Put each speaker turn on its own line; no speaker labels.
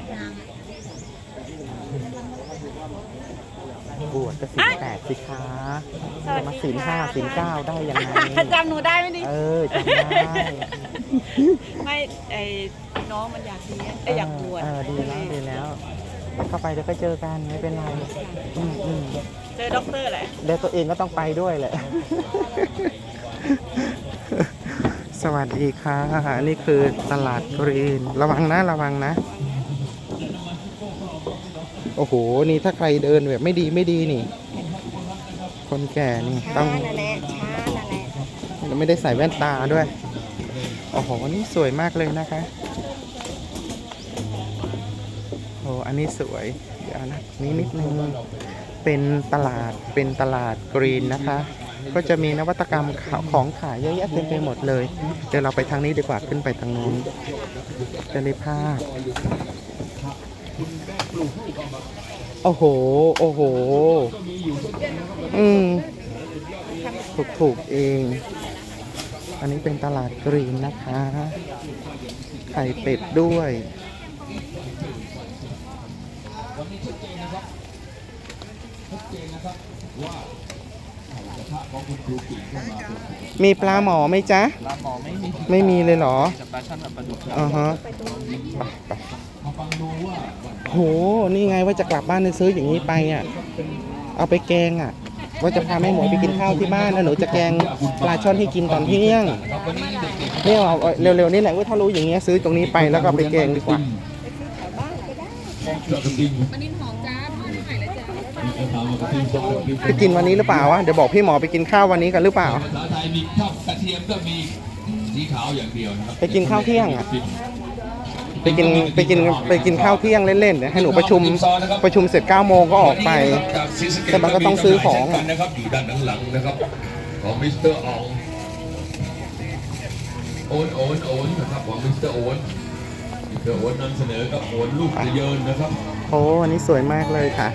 ด
บวชก็สินแปดสิคะจะมาสินห้าสินเก้าได้ยังไง
จำหนูได้ไหมดิ
เออจำได้
ไม่ไอ้น้องมันอยากเรียนไอยอยากบวช
เออดีแล้วดีแล้วเข้าไปเดี๋ยวก็เจอกันไม่เป็นไรอืมอืม
เจอด็อกเตอร์แหละ
เดี๋ยวตัวเองก็ต้องไปด้วยแหละ สวัสดีค่ะ นี่คือตลาดกรีน ระวังนะระวังนะ โอ้โห นี่ถ้าใครเดินแบบไม่ดีไม่ดีนี่ คนแก่นี่ต้อง
นั่นแหละช้านั่นแหละ
เราไม่ได้ใส่แว่นตาด้วย โอ้โห นี่สวยมากเลยนะคะ โอ้ อันนี้สวย เดี๋ยวนะนี่นิดนึง เป็นตลาด เป็นตลาดกรีนนะคะ ก็จะมีนวัตกรรมของขายเยอะแยะเต็มไปหมดเลย เดี๋ยวเราไปทางนี้ดีกว่า ขึ้นไปทางนู้นจะได้ภาพ โอ้โห โอ้โห อืม ถูกถูกๆเอง อันนี้เป็นตลาดกรีนนะคะ ไข่เป็ดด้วย มีปลาหมอไหมจ๊ะ
ปลาหมอไม่มี
ไม่มีเลยเหรอ
จะปลาช่อนกับปลาดุก
อ่าฮะ ไปไป โห นี่ไงว่าจะกลับบ้านซื้ออย่างนี้ไปอะ เอาไปแกงอะ ว่าจะพาแม่หมวยไปกินข้าวที่บ้านแล้วหนูจะแกงปลาช่อนให้กินตอนเที่ยงเนี่ยเอาเอาเร็วๆนี่แหละว่าถ้ารู้อย่างเงี้ยซื้อตรงนี้ไปแล้วก็เอาไปแกงดีกว่าไปกินวันนี้หรือเปล่าวะเดี๋ยวบอกพี่หมอไปกินข้าววันนี้กันหรือเปล่า
ภาษาไทยมีข้าวกระเทียมก็มีสีขาวอย่างเดียวนะครับ
ไปกินข้าวเที่ยงอะ ไปกินไปกินไปกินข้าวเที่ยงเล่นๆเดี๋ยวให้หนูประชุมประชุมเสร็จ9โมงก็ออกไป แต่มันก็ต้องซื้อของอะ
นะครับอยู่ด้านหลังๆนะครับของมิสเตอร์อองโอนโอนโอนนะครับของมิสเตอร์โอนมิสเตอร์โอนนำเสนอกับโอนลูกเยินนะครับ
โอ้อันนี้สวยมากเลยค่ะ